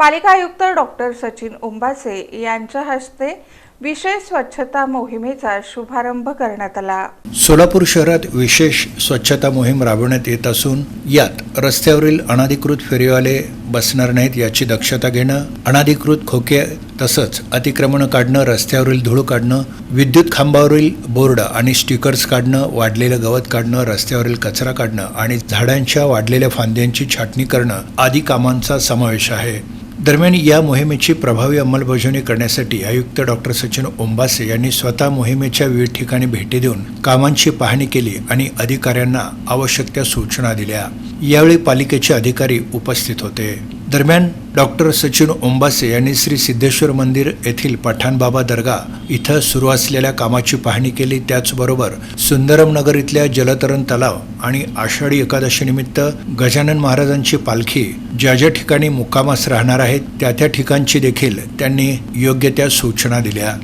पालिका आयुक्त डॉक्टर सचिन उंबासे यांच्या हस्ते विशेष स्वच्छता मोहिमेचा शुभारंभ करण्यात आला. सोलापूर शहरात विशेष स्वच्छता मोहीम राबवण्यात येत असून यात रस्त्यावरील अनधिकृत फेरीवाले बसणार नाहीत याची दक्षता घेणं अनधिकृत खोके तसंच अतिक्रमण काढणं रस्त्यावरील धूळ काढणं विद्युत खांबावरील बोर्ड आणि स्टिकर्स काढणं वाढलेलं गवत काढणं रस्त्यावरील कचरा काढणं आणि झाडांच्या वाढलेल्या फांद्यांची छाटणी करणं आदी कामांचा समावेश आहे. दरम्यान या मोहिमेची प्रभावी अंमलबजावणी करण्यासाठी आयुक्त डॉक्टर सचिन ओंबासे यांनी स्वतः मोहिमेच्या विविध ठिकाणी भेटी देऊन कामांची पाहणी केली आणि अधिकाऱ्यांना आवश्यक त्या सूचना दिल्या. यावेळी पालिकेचे अधिकारी उपस्थित होते. दरम्यान डॉक्टर सचिन ओंबासे यांनी श्री सिद्धेश्वर मंदिर येथील पठाणबाबा दर्गा इथं सुरू असलेल्या कामाची पाहणी केली. त्याचबरोबर सुंदरम नगर इथल्या जलतरण तलाव आणि आषाढी एकादशीनिमित्त गजानन महाराजांची पालखी ज्या ज्या ठिकाणी मुक्कामास राहणार आहेत त्या त्या ठिकाणची देखील त्यांनी योग्य त्या सूचना दिल्या.